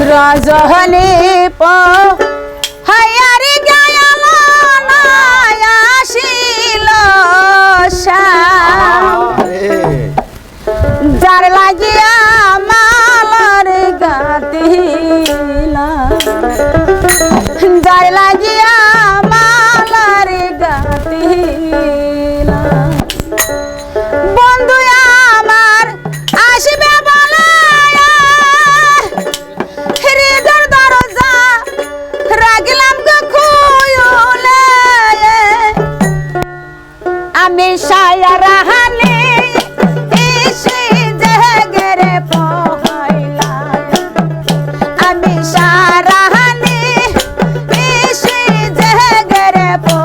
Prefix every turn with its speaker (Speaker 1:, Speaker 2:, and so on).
Speaker 1: રાજા ને પા Apple.